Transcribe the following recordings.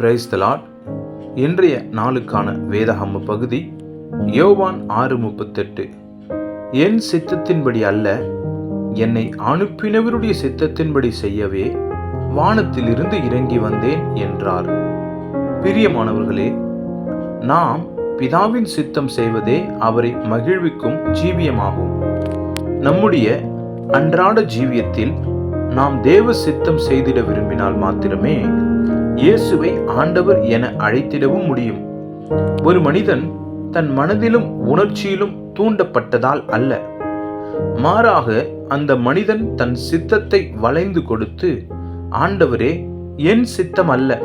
Praise the Lord இன்றைய நாளுக்கான வேதகம்ம பகுதி யோவான் ஆறு முப்பத்தெட்டு. என் சித்தத்தின்படி அல்ல என்னை அனுப்பினவருடைய சித்தத்தின்படி செய்யவே வானத்திலிருந்து இறங்கி வந்தேன் என்றார். பிரியமானவர்களே நாம் பிதாவின் சித்தம் செய்வதே அவரை மகிழ்விக்கும் ஜீவியமாகும். நம்முடைய அன்றாட ஜீவியத்தில் நாம் தேவ சித்தம் செய்திட விரும்பினால் மாத்திரமே இயேசுவை ஆண்டவர் என அழைத்திடவும் முடியும். ஒரு மனிதன் தன் மனதிலும் உணர்ச்சியிலும் தூண்டப்பட்டதால் அல்ல. மாறாக அந்த மனிதன் தன் சித்தத்தை வளைந்து கொடுத்து ஆண்டவரே என் சித்தம் அல்ல.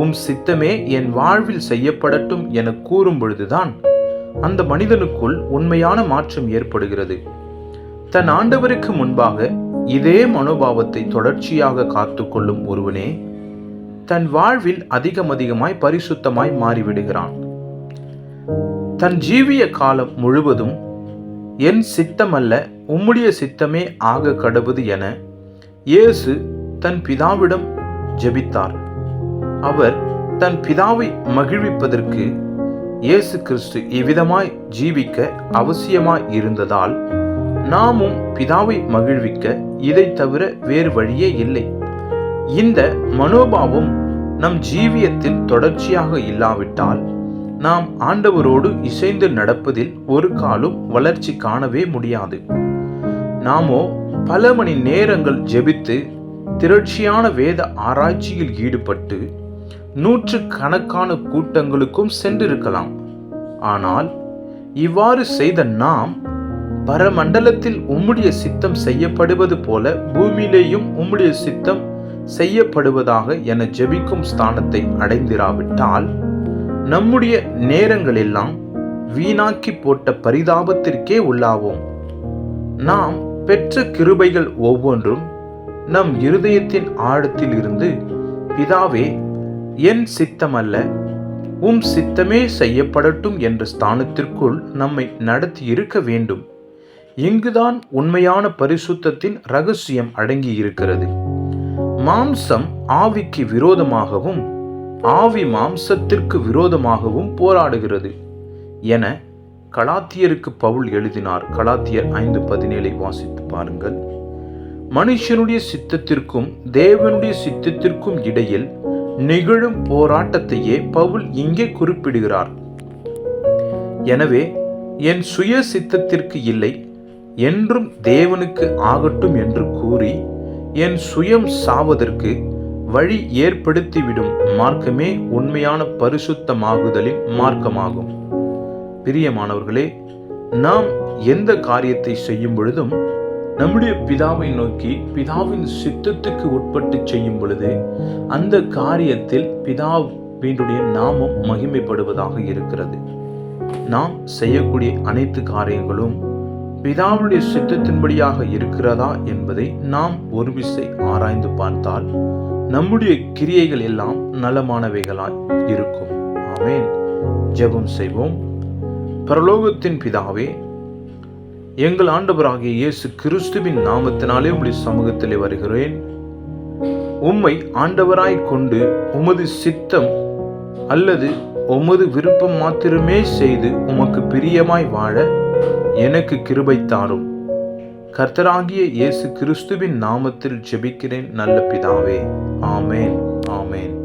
உம் சித்தமே என் வாழ்வில் செய்யப்படட்டும் என கூறும் பொழுதுதான் அந்த மனிதனுக்குள் உண்மையான மாற்றம் ஏற்படுகிறது. தன் ஆண்டவருக்கு முன்பாக இதே மனோபாவத்தை தொடர்ச்சியாக காத்துக்கொள்ளும் ஒருவனே தன் வாழ்வில் அதிகம் அதிகமாய் பரிசுத்தமாய் மாறிவிடுகிறான். தன் ஜீவிய காலம் முழுவதும் என் சித்தம் அல்ல உம்முடைய சித்தமே ஆக கடவுது என இயேசு தன் பிதாவிடம் ஜெபித்தார். அவர் தன் பிதாவை மகிழ்விப்பதற்கு இயேசு கிறிஸ்து இவ்விதமாய் ஜீவிக்க அவசியமாய் இருந்ததால் நாமும் பிதாவை மகிழ்விக்க இதை தவிர வேறு வழியே இல்லை. இந்த மனோபாவம் நம் ஜீவியத்தில் தொடர்ச்சியாக இல்லாவிட்டால் நாம் ஆண்டவரோடு இசைந்து நடப்பதில் ஒரு காலும் வளர்ச்சி காணவே முடியாது. நாமோ பல மணி நேரங்கள் ஜெபித்து திரட்சியான வேத ஆராய்ச்சியில் ஈடுபட்டு நூற்று கணக்கான கூட்டங்களுக்கும் சென்றிருக்கலாம். ஆனால் இவ்வாறு செய்த நாம் பரமண்டலத்தில் உம்முடைய சித்தம் செய்யப்படுவது போல பூமியிலேயும் உம்முடைய சித்தம் செய்யப்படுவதாக என ஜெபிக்கும் ஸ்தானத்தை அடைந்திராவிட்டால் நம்முடைய நேரங்களெல்லாம் வீணாக்கி போட்ட பரிதாபத்திற்கே உள்ளாவோம். நாம் பெற்ற கிருபைகள் ஒவ்வொன்றும் நம் இருதயத்தின் ஆழத்தில் இருந்து பிதாவே என் சித்தம் அல்ல உம் சித்தமே செய்யப்படட்டும் என்ற ஸ்தானத்திற்குள் நம்மை நடத்தி இருக்க வேண்டும். இங்குதான் உண்மையான பரிசுத்தத்தின் ரகசியம் அடங்கி இருக்கிறது மாம்சம் ஆவிக்கு விரோதமாகவும் ஆவி மாம்சத்திற்கு விரோதமாகவும் போராடுகிறது என கலாத்தியருக்கு பவுல் எழுதினார். கலாத்தியர் ஐந்து பதினேழை வாசித்து பாருங்கள். மனுஷனுடைய சித்தத்திற்கும் தேவனுடைய சித்தத்திற்கும் இடையில் நிகழும் போராட்டத்தையே பவுல் இங்கே குறிப்பிடுகிறார். எனவே என் சுய சித்தத்திற்கு இல்லை என்றும் தேவனுக்கு ஆகட்டும் என்று கூறி என் சுயம் சாவதற்கு வழி ஏற்படுத்திவிடும் மார்க்கமே உண்மையான பரிசுத்தமாகுதலின் மார்க்கமாகும். பிரியமானவர்களே நாம் எந்த காரியத்தை செய்யும் பொழுதும் நம்முடைய பிதாவை நோக்கி பிதாவின் சித்தத்துக்கு உட்பட்டு செய்யும் பொழுது அந்த காரியத்தில் பிதாவினுடைய நாமம் மகிமைப்படுவதாக இருக்கிறது. நாம் செய்யக்கூடிய அனைத்து காரியங்களும் பிதாவுடைய சித்தத்தின்படியாக இருக்கிறதா என்பதை நாம் ஒரு விசை ஆராய்ந்து பார்த்தால் நம்முடைய கிரியைகள் எல்லாம் நலமானவைகளாய் இருக்கும். ஆமேன். ஜெபம் செய்வோம். பரலோகத்தின் பிதாவே எங்கள் ஆண்டவராகிய இயேசு கிறிஸ்துவின் நாமத்தினாலே உம்முடைய சமூகத்திலே வருகிறேன். உம்மை ஆண்டவராய் கொண்டு உமது சித்தம் அல்லது உமது விருப்பம் மாத்திரமே செய்து உமக்கு பிரியமாய் வாழ எனக்கு கிருபை தாரும். கர்த்தராகிய இயேசு கிறிஸ்துவின் நாமத்தில் ஜெபிக்கிறேன் நல்ல பிதாவே. ஆமேன் ஆமேன்.